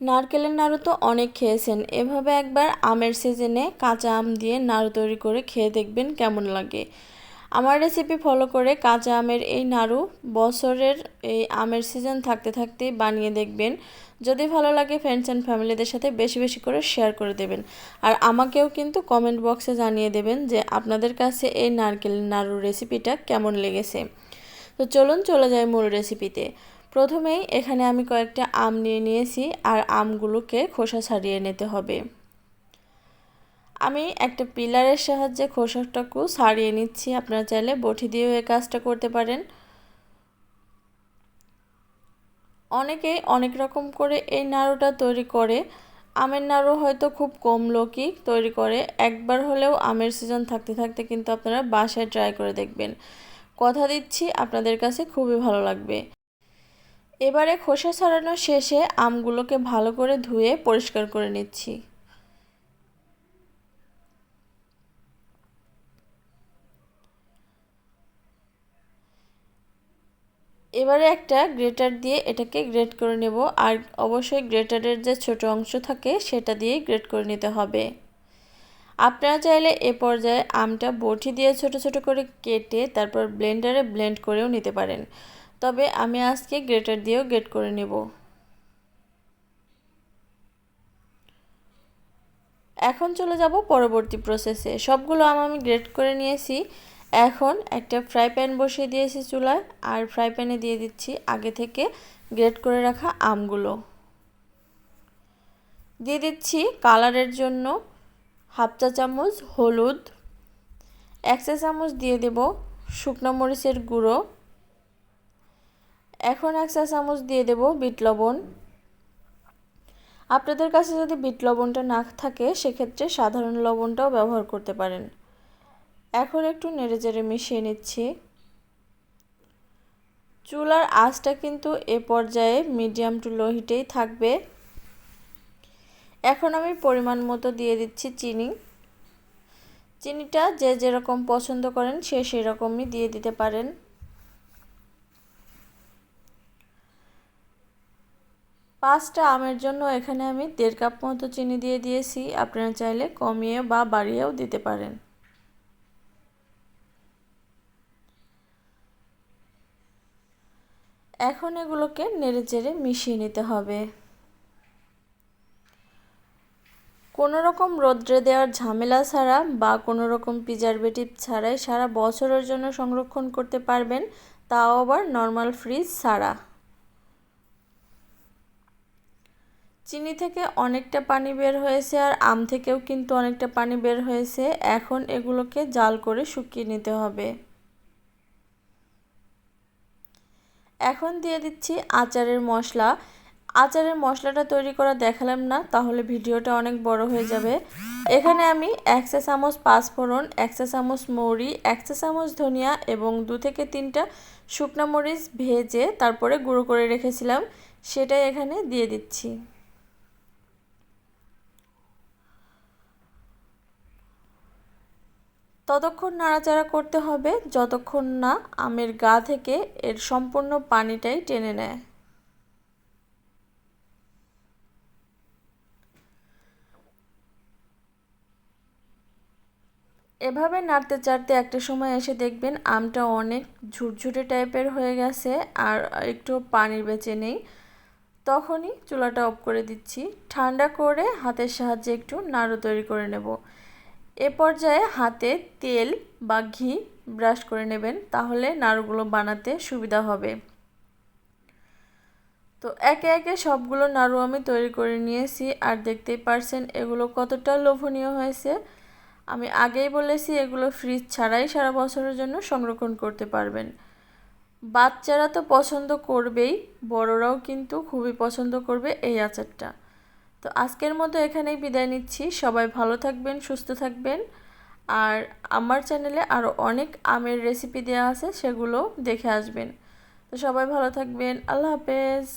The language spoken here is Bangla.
নারকেলের নাড়ু তো অনেক খেয়েছেন। এভাবে একবার আমের সিজনে কাঁচা আম দিয়ে নাড়ু তৈরি করে খেয়ে দেখবেন কেমন লাগে। আমার রেসিপি ফলো করে কাঁচা আমের এই নাড়ু বছরের এই আমের সিজন থাকতে থাকতেই বানিয়ে দেখবেন। যদি ভালো লাগে ফ্রেন্ডস অ্যান্ড ফ্যামিলিদের সাথে বেশি বেশি করে শেয়ার করে দেবেন। আর আমাকেও কিন্তু কমেন্ট বক্সে জানিয়ে দেবেন যে আপনাদের কাছে এই নারকেল নাড়ুর রেসিপিটা কেমন লেগেছে। তো চলুন চলে যাই মূল রেসিপিতে প্রথমেই এখানে আমি কয়েকটা আম নিয়ে নিয়েছি আর আমগুলোকে খোসা ছাড়িয়ে নিতে হবে। আমি একটা পিলারের সাহায্যে খোসাটাকু ছাড়িয়ে নিচ্ছি। আপনারা চাইলে বটি দিয়েও এই কাজটা করতে পারেন। অনেকেই অনেক রকম করে এই নাড়ুটা তৈরি করে। আমের নাড়ু হয়তো খুব কম লোকই তৈরি করে। একবার হলেও আমের সিজন থাকতে থাকতে কিন্তু আপনারা বাসায় ট্রাই করে দেখবেন। কথা দিচ্ছি, আপনাদের কাছে খুবই ভালো লাগবে। এবারে খোসা ছাড়ানো শেষে আমগুলোকে ভালো করে ধুয়ে পরিষ্কার করে নিচ্ছি। এবারে একটা গ্রেটার দিয়ে এটাকে গ্রেট করে নেব, আর অবশ্যই গ্রেটারের যে ছোট অংশ থাকে সেটা দিয়ে গ্রেট করে নিতে হবে। আপনারা চাইলে এ পর্যায়ে আমটা বটি দিয়ে ছোট ছোট করে কেটে তারপর ব্লেন্ডারে ব্লেন্ড করেও নিতে পারেন। তবে আমি আজকে গ্রেটার দিয়েও গ্রেট করে নেব। এখন চলে যাব পরবর্তী প্রসেসে সবগুলো আম আমি গ্রেট করে নিয়েছি। এখন একটা ফ্রাই প্যান বসিয়ে দিয়েছি চুলায় আর ফ্রাই প্যানে দিয়ে দিচ্ছি আগে থেকে গ্রেট করে রাখা আমগুলো। দিয়ে দিচ্ছি কালারের জন্য হাফ চা চামচ হলুদ, এক চা চামচ দিয়ে দেব শুকনো মরিচের গুঁড়ো। এখন এক চা চামচ দিয়ে দেব বিট লবণ। আপনাদের কাছে যদি বিট লবণটা না থাকে, সেক্ষেত্রে সাধারণ লবণটাও ব্যবহার করতে পারেন। এখন একটু নেড়ে চেড়ে মিশিয়ে নিচ্ছি। চুলার আঁচটা কিন্তু এ পর্যায়ে মিডিয়াম টু লো হিটেই থাকবে। এখন আমি পরিমাণ মতো দিয়ে দিচ্ছি চিনি। চিনিটা যে যেরকম পছন্দ করেন, সে সেরকমই দিয়ে দিতে পারেন। পাঁচটা আমের জন্য এখানে আমি দেড় কাপ মতো চিনি দিয়ে দিয়েছি। আপনারা চাইলে কমিয়ে বা বাড়িয়েও দিতে পারেন। এখন এগুলোকে নেড়ে চেড়ে মিশিয়ে নিতে হবে। কোনো রকম রোদ্রে দেওয়ার ঝামেলা ছাড়া বা কোনো রকম প্রিজারভেটিভ ছাড়াই সারা বছরের জন্য সংরক্ষণ করতে পারবেন, তাও আবার নর্মাল ফ্রিজ ছাড়া। চিনি থেকে অনেকটা পানি বের হয়েছে আর আম থেকেও কিন্তু অনেকটা পানি বের হয়েছে। এখন এগুলোকে জাল করে শুকিয়ে নিতে হবে। এখন দিয়ে দিচ্ছি আচারের মশলা। আচারের মশলাটা তৈরি করা দেখালাম না, তাহলে ভিডিওটা অনেক বড় হয়ে যাবে। এখানে আমি এক চা চামচ পাঁচফোড়ন এক চা চামচ মৌরি, এক চা চামচ ধনিয়া এবং দু থেকে তিনটা শুকনো মরিচ ভেজে তারপরে গুঁড়ো করে রেখেছিলাম। সেটাই এখানে দিয়ে দিচ্ছি। ততক্ষণ নাড়াচাড়া করতে হবে যতক্ষণ না আমের গা থেকে এর সম্পূর্ণ পানিটাই টেনে নেয়। এভাবে নাড়তে চাড়তে একটা সময় এসে দেখবেন আমটা অনেক ঝুরঝুরে টাইপের হয়ে গেছে আর একটু পানির বেঁচে নেই। তখনই চুলাটা অফ করে দিচ্ছি। ঠান্ডা করে হাতের সাহায্যে একটু নাড়ু তৈরি করে নেব। এ পর্যায়ে হাতে তেল বা ঘি ব্রাশ করে নেবেন, তাহলে নাড়ুগুলো বানাতে সুবিধা হবে। তো একে একে সবগুলো নাড়ু আমি তৈরি করে নিয়েছি, আর দেখতেই পারছেন এগুলো কতটা লোভনীয় হয়েছে। আমি আগেই বলেছি, এগুলো ফ্রিজ ছাড়াই সারা বছরের জন্য সংরক্ষণ করতে পারবেন। বাচ্চারা তো পছন্দ করবেই, বড়রাও কিন্তু খুবই পছন্দ করবে এই আচারটা। তো আজকের মতো এখানেই বিদায় নিচ্ছি। সবাই ভালো থাকবেন, সুস্থ থাকবেন। আর আমার চ্যানেলে আরও অনেক আমের রেসিপি দেওয়া আছে, সেগুলো দেখে আসবেন। তো সবাই ভালো থাকবেন। আল্লাহ হাফেজ।